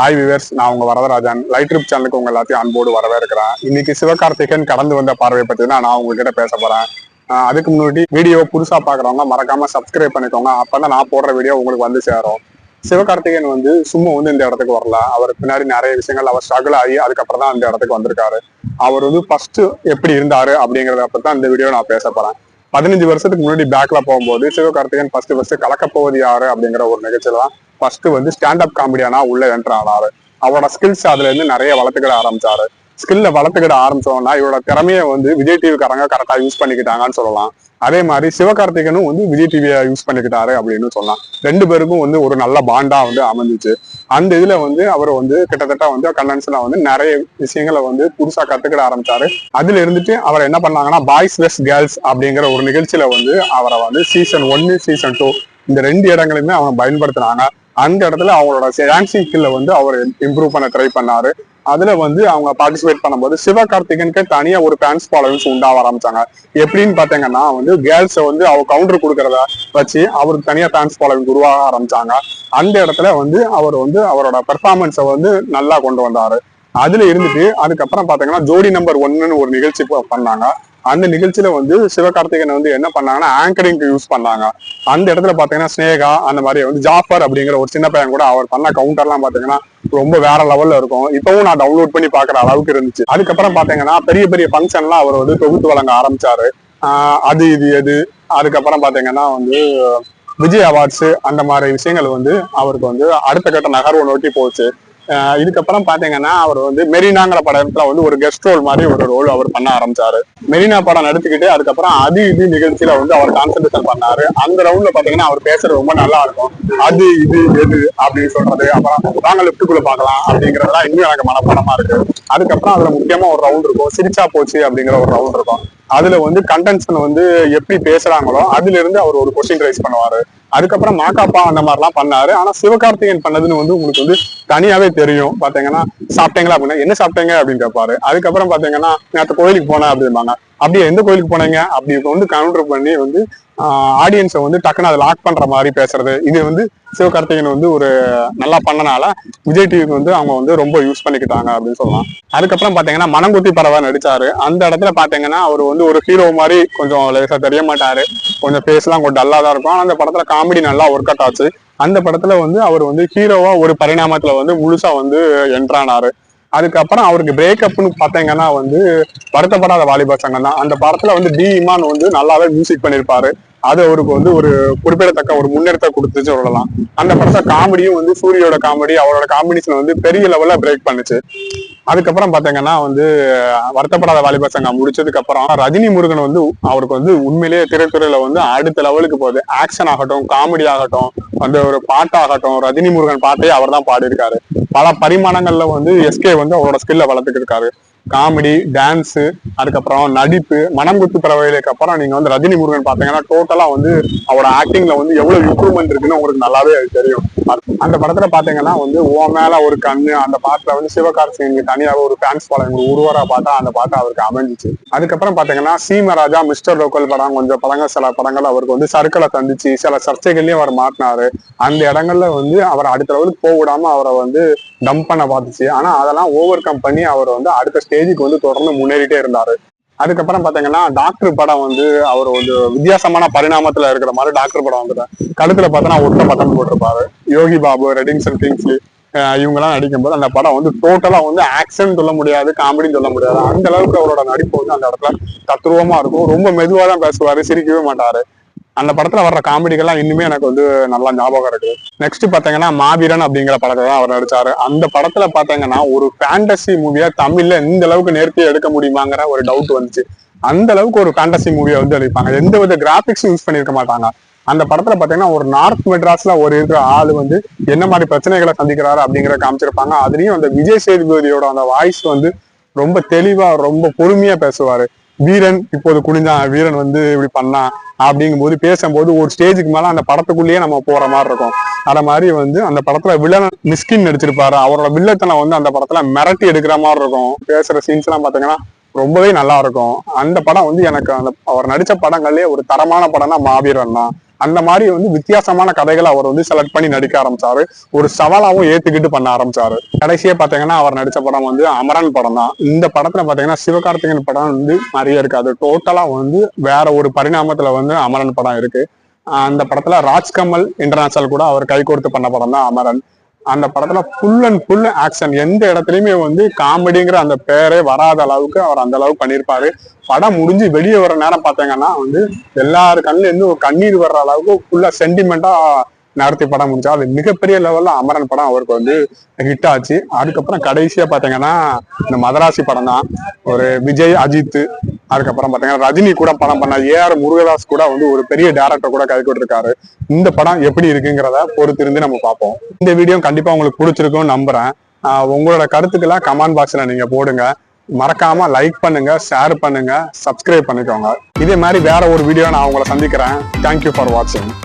Hi viewers நான் உங்க Varadarajan. Light trip சேனலுக்கு உங்க எல்லாத்தையும் அன்போடு வரவேற்கிறேன் இன்னைக்கு சிவகார்த்திகேயன் கடந்து வந்த பார்வை பத்தி தான் நான் உங்ககிட்ட பேச போறேன். அதுக்கு முன்னாடி வீடியோ புதுசா பாக்குறவங்க மறக்காம சப்ஸ்கிரைப் பண்ணிக்கோங்க. அப்பதான் நான் போடுற வீடியோ உங்களுக்கு வந்து சேரும். சிவகார்த்திகேயன் வந்து சும்மா வந்து இந்த இடத்துக்கு வரல. அவர் பின்னாடி நிறைய விஷயங்கள் அவர் ஸ்ட்ரகிள் ஆகி அதுக்கப்புறம் தான் இந்த இடத்துக்கு வந்திருக்காரு. அவர் வந்து ஃபர்ஸ்ட் எப்படி இருந்தாரு அப்படிங்கறத பத்தி தான் இந்த வீடியோ நான் பேச போறேன். பதினஞ்சு வருஷத்துக்கு முன்னாடி பேக்ல போகும்போது சிவகார்த்திகேயன் ஃபர்ஸ்ட் ஃபர்ஸ்ட் கலக்க போவது யாரு அப்படிங்கிற ஒரு நிகழ்ச்சியில தான் ஃபர்ஸ்ட் வந்து ஸ்டாண்டப் காமெடியானா உள்ள என்டர் ஆனாரு. அவரோட ஸ்கில்ஸ் அதுல இருந்து நிறைய வளர்த்துக்கிட ஆரம்பிச்சாரு. ஸ்கில்ல வளர்த்துக்கிட ஆரம்பிச்சோம்னா இவரோட திறமையை வந்து விஜய் டிவிக்காரங்க கரெக்டா யூஸ் பண்ணிக்கிட்டாங்கன்னு சொல்லலாம். அதே மாதிரி சிவகார்த்திகனும் வந்து விஜய் டிவியை யூஸ் பண்ணிக்கிட்டாரு அப்படின்னு சொல்லலாம். ரெண்டு பேருக்கும் வந்து ஒரு நல்ல பாண்டா வந்து அமைஞ்சிச்சு. அந்த இதுல வந்து அவர் வந்து கிட்டத்தட்ட வந்து கண்டன்ஸ்ல வந்து நிறைய விஷயங்களை வந்து புதுசா கத்துக்கிட ஆரம்பிச்சாரு. அதுல இருந்துட்டு அவர் என்ன பண்ணாங்கன்னா பாய்ஸ் வெஸ்ட் கேர்ள்ஸ் அப்படிங்கிற ஒரு நிகழ்ச்சியில வந்து அவரை வந்து சீசன் ஒன்னு சீசன் டூ இந்த ரெண்டு இடங்களுமே அவங்க பயன்படுத்தினாங்க. அந்த இடத்துல அவங்களோட டான்சிங் வந்து அவர் இம்ப்ரூவ் பண்ண ட்ரை பண்ணாரு. அதுல வந்து அவங்க பார்ட்டிசிபேட் பண்ணும்போது சிவகார்த்திகனுக்கு தனியா ஒரு ஃபேன்ஸ் ஃபாலோவிங்ஸ் உண்டாக ஆரம்பிச்சாங்க. எப்படின்னு பாத்தீங்கன்னா வந்து கேர்ள்ஸை வந்து அவர் கவுண்டர் கொடுக்கறத வச்சு அவருக்கு தனியா ஃபேன்ஸ் ஃபாலோவிங் உருவாக ஆரம்பிச்சாங்க. அந்த இடத்துல வந்து அவர் வந்து அவரோட பெர்ஃபார்மன்ஸை வந்து நல்லா கொண்டு வந்தாரு. அதுல இருந்துட்டு அதுக்கப்புறம் பாத்தீங்கன்னா ஜோடி நம்பர் ஒன்னுன்னு ஒரு நிகழ்ச்சி பண்ணாங்க. அந்த நிகழ்ச்சியில வந்து சிவகார்த்திகேயன் வந்து என்ன பண்ணாங்கன்னா ஆங்கரிங்க்கு யூஸ் பண்ணாங்க. அந்த இடத்துல பாத்தீங்கன்னா ஸ்னேகா அந்த மாதிரி வந்து ஜாஃபர் அப்படிங்கிற ஒரு சின்ன பையன் கூட அவர் பண்ண கவுண்டர்லாம் பாத்தீங்கன்னா ரொம்ப வேற லெவல்ல இருக்கும். இப்பவும் நான் டவுன்லோட் பண்ணி பாக்குற அளவுக்கு இருந்துச்சு. அதுக்கப்புறம் பாத்தீங்கன்னா பெரிய பெரிய ஃபங்க்ஷன்லாம் அவர் வந்து தொகுத்து வழங்க ஆரம்பிச்சாரு. அது இது எது. அதுக்கப்புறம் பாத்தீங்கன்னா வந்து விஜய் அவார்ட்ஸ் அந்த மாதிரி விஷயங்கள் வந்து அவருக்கு வந்து அடுத்த கட்ட நகர்வு நோக்கி போச்சு. இதுக்கப்புறம் பாத்தீங்கன்னா அவர் வந்து மெரினாங்கிற படத்துல வந்து ஒரு கெஸ்ட் ரோல் மாதிரி ஒரு ரோல் அவர் பண்ண ஆரம்பிச்சாரு. மெரினா படம் நடிச்சுக்கிட்டு அதுக்கப்புறம் அது இது நிகழ்ச்சியில வந்து அவர் கான்சன்ட்ரேஷன் பண்ணாரு. அந்த ரவுண்ட்ல பாத்தீங்கன்னா அவர் பேசுறது ரொம்ப நல்லா இருக்கும். அது இது எது அப்படின்னு சொல்றது. அப்புறம் வாங்க லெப்டுக்குள்ள பாக்கலாம் அப்படிங்கறதெல்லாம் இன்னும் எனக்கு மனப்பாடமா இருக்கு. அதுக்கப்புறம் அதுல முக்கியமா ஒரு ரவுண்ட் இருக்கும். சிரிச்சா போச்சு அப்படிங்கிற ஒரு ரவுண்ட் இருக்கும். அதுல வந்து கண்டென்ஷன் வந்து எப்படி பேசுறாங்களோ அதுல இருந்து அவர் ஒரு கொஸ்டின் ரைஸ் பண்ணுவாரு. அதுக்கப்புறம் மாக்காப்பா அந்த மாதிரிலாம் பண்ணாரு. ஆனா சிவகார்த்திகேயன் பண்ணதுன்னு வந்து உங்களுக்கு வந்து தனியாவே தெரியும். பாத்தீங்கன்னா சாப்பிட்டீங்களா அப்படின்னா என்ன சாப்பிட்டீங்க? அப்படின்னு கேட்பாரு அதுக்கப்புறம் பாத்தீங்கன்னா நேற்று கோயிலுக்கு போனேன் அப்படிம்பாங்க. அப்படியே எந்த கோயிலுக்கு போனீங்க? அப்படி வந்து கவுண்டர் பண்ணி வந்து ஆடியன்ஸை வந்து டக்குன்னு அதை லாக் பண்ற மாதிரி பேசுறது. இது வந்து சிவகார்த்திகேயன் வந்து ஒரு நல்லா பண்ணனால விஜய் டிவிக்கு வந்து அவங்க வந்து ரொம்ப யூஸ் பண்ணிக்கிட்டாங்க அப்படின்னு சொல்லலாம். அதுக்கப்புறம் பாத்தீங்கன்னா மனங்குத்தி பறவை நடிச்சாரு. அந்த இடத்துல பாத்தீங்கன்னா அவர் வந்து ஒரு ஹீரோ மாதிரி கொஞ்சம் லேசா தெரிய மாட்டாரு. கொஞ்சம் ஃபேஸ்லாம் கொஞ்சம் டல்லா தான் இருக்கும். அந்த படத்துல காமெடி நல்லா ஒர்க் அவுட் ஆச்சு. அந்த படத்துல வந்து அவர் வந்து ஹீரோவா ஒரு பரிணாமத்துல வந்து முழுசா வந்து என்ட்ரானாரு அதுக்கப்புறம் அவருக்கு பிரேக்கப்னு பார்த்தீங்கன்னா வந்து வருத்தப்படாத வாலிபர் சங்கம் தான். அந்த படத்துல வந்து டி இமான் வந்து நல்லாவே மியூசிக் பண்ணியிருப்பாரு அது அவருக்கு வந்து ஒரு குறிப்பிடத்தக்க ஒரு முன்னேற்றத்தை கொடுத்துச்சு சொல்லலாம். அந்த படத்தை காமெடியும் வந்து சூரியோட காமெடி அவரோட காம்பினேஷன் வந்து பெரிய லெவல்ல பிரேக் பண்ணுச்சு. அதுக்கப்புறம் பாத்தீங்கன்னா வந்து வருத்தப்படாத வாலிபர் சங்கம் முடிச்சதுக்கு அப்புறம் ரஜினி முருகன் வந்து அவருக்கு வந்து உண்மையிலேயே திரைத்துறையில வந்து அடுத்த லெவலுக்கு போகுது. ஆக்ஷன் ஆகட்டும் காமெடி ஆகட்டும் அந்த ஒரு பாட்டாகட்டும் ரஜினி முருகன் பாட்டே அவர் தான் பாடியிருக்காரு. பல பரிமாணங்கள்ல வந்து எஸ்கே வந்து அவரோட ஸ்கில்ல வளர்த்துக்கிட்டு இருக்காரு. காமெடி டான்ஸ் அதுக்கப்புறம் நடிப்பு மனம் குத்து பறவைகளுக்கு அப்புறம் நீங்க வந்து ரஜினி முருகன் பாத்தீங்கன்னா டோட்டலா வந்து அவரோட ஆக்டிங்கில் வந்து எவ்வளோ இம்ப்ரூவ்மெண்ட் இருக்குன்னு உங்களுக்கு நல்லாவே அது தெரியும். அந்த படத்துல பாத்தீங்கன்னா வந்து ஓ மேல ஒரு கண்ணு அந்த பாட்டுல வந்து சிவகார்த்திகனுக்கு தனியாக ஒரு ஃபேன்ஸ் ஃபாலோயிங் உருவராக பார்த்தா அந்த பாட்டு அவருக்கு அமைஞ்சிச்சு. அதுக்கப்புறம் பாத்தீங்கன்னா சீமராஜா மிஸ்டர் லோக்கல் படம் கொஞ்சம் படங்கள் சில படங்கள் அவருக்கு வந்து சர்க்கிளை தந்துச்சு. சில சர்ச்சைகள்லையும் அவர் மாட்டினாரு. அந்த இடங்கள்ல வந்து அவர் அடுத்த லெவலுக்கு போக விடாம அவரை வந்து டம்ப் பண்ண பார்த்துச்சு. ஆனா அதெல்லாம் ஓவர் கம் பண்ணி அவர் வந்து அடுத்த ஸ்டேஜுக்கு வந்து தொடர்ந்து முன்னேறிட்டே இருந்தாரு. அதுக்கப்புறம் பாத்தீங்கன்னா டாக்டர் படம் வந்து அவர் ஒரு வித்தியாசமான பரிணாமத்துல இருக்கிற மாதிரி டாக்டர் படம் வந்துட்டார் கழுத்துல பார்த்தோன்னா ஒட்ட பட்டம் போட்டிருப்பாரு. யோகி பாபு ரெடிங்சன் கிங்ஸ்லி இவங்க எல்லாம் நடிக்கும்போது அந்த படம் வந்து டோட்டலா வந்து ஆக்ஷன் சொல்ல முடியாது காமெடின்னு சொல்ல முடியாது. அந்த அளவுக்கு அவரோட நடிப்பு வந்து அந்த இடத்துல தத்ரூபமா இருக்கும். ரொம்ப மெதுவா தான் பேசுவாரு சிரிக்கவே மாட்டாரு. அந்த படத்துல வர்ற காமெடிகள்லாம் இன்னுமே எனக்கு வந்து நல்லா ஞாபகம் இருக்கு நெக்ஸ்ட் பாத்தீங்கன்னா மாவீரன் அப்படிங்கிற படத்தை தான் அவர் நடிச்சாரு. அந்த படத்துல பாத்தீங்கன்னா ஒரு ஃபேண்டசி மூவியா தமிழ்ல இந்த அளவுக்கு நேர்த்தியா எடுக்க முடியுமாங்கிற ஒரு டவுட் வந்துச்சு. அந்த அளவுக்கு ஒரு ஃபேண்டசி மூவியை வந்து எடுப்பாங்க. எந்த வித கிராபிக்ஸும் யூஸ் பண்ணிருக்க மாட்டாங்க. அந்த படத்துல பாத்தீங்கன்னா ஒரு நார்த் மெட்ராஸ்ல ஒரு இருக்கிற ஆள் வந்து என்ன மாதிரி பிரச்சனைகளை சந்திக்கிறாரு அப்படிங்கிற காமிச்சிருப்பாங்க. அதுலயும் அந்த விஜய் சேதுபதியோட அந்த வாய்ஸ் வந்து ரொம்ப தெளிவா ரொம்ப பொறுமையா பேசுவாரு. வீரன் இப்போது குனிஞ்சான் வீரன் வந்து இப்படி பண்ணான் அப்படிங்கும்போது பேசும்போது ஒரு ஸ்டேஜுக்கு மேல அந்த படத்துக்குள்ளேயே நம்ம போற மாதிரி இருக்கும். அத மாதிரி வந்து அந்த படத்துல வில்லன் மிஸ்கின் நடிச்சிருப்பாரு. அவரோட வில்லத்தனை வந்து அந்த படத்துல மிரட்டி எடுக்கிற மாதிரி இருக்கும். பேசுற சீன்ஸ் எல்லாம் பாத்தீங்கன்னா ரொம்பவே நல்லா இருக்கும். அந்த படம் வந்து எனக்கு அந்த அவர் நடிச்ச படங்கள்லயே ஒரு தரமான படம்னா மாவீரன் தான். அந்த மாதிரி வந்து வித்தியாசமான கதைகளை அவர் வந்து செலக்ட் பண்ணி நடிக்க ஆரம்பிச்சாரு. ஒரு சவாலாவும் ஏத்துக்கிட்டு பண்ண ஆரம்பிச்சாரு. கடைசியா பாத்தீங்கன்னா அவர் நடிச்ச படம் வந்து அமரன் படம் தான். இந்த படத்துல பாத்தீங்கன்னா சிவகார்த்திகேயன் படம் வந்து நிறைய இருக்காது டோட்டலா வந்து வேற ஒரு பரிணாமத்துல வந்து அமரன் படம் இருக்கு. ஆஹ் அந்த படத்துல ராஜ்கமல் இன்டர்நேஷனல் கூட அவர் கை கொடுத்து பண்ண படம் தான் அமரன். அந்த படத்துல ஃபுல் அண்ட் ஃபுல் ஆக்ஷன் எந்த இடத்துலயுமே வந்து காமெடிங்கிற அந்த பேரே வராத அளவுக்கு அவர் அந்த அளவுக்கு பண்ணியிருப்பாரு. படம் முடிஞ்சு வெளியே வர நேரம் பார்த்தீங்கன்னா வந்து எல்லாரு கண்ணுல இருந்து ஒரு கண்ணீர் வர்ற அளவுக்கு ஃபுல்லா சென்டிமெண்டா நடத்தி படம் முடிஞ்சா அது மிகப்பெரிய லெவல்ல அமரன் படம் அவருக்கு வந்து ஹிட் ஆச்சு. அதுக்கப்புறம் கடைசியா பாத்தீங்கன்னா இந்த மதராசி படம் தான் ஒரு விஜய் அஜித் அதுக்கப்புறம் பாத்தீங்கன்னா ரஜினி கூட படம் பண்ண ஏஆர் முருகதாஸ் கூட வந்து ஒரு பெரிய டேரக்டர் கூட கை இருக்காரு இந்த படம் எப்படி இருக்குங்கிறத பொறுத்திருந்து நம்ம பார்ப்போம். இந்த வீடியோ கண்டிப்பா உங்களுக்கு பிடிச்சிருக்கும்னு நம்புறேன். உங்களோட கருத்துக்கெல்லாம் கமெண்ட் பாக்ஸ்ல நீங்க போடுங்க. மறக்காம லைக் பண்ணுங்க ஷேர் பண்ணுங்க சப்ஸ்கிரைப் பண்ணிக்கோங்க. இதே மாதிரி வேற ஒரு வீடியோ நான் உங்களை சந்திக்கிறேன். தேங்க்யூ ஃபார் வாட்சிங்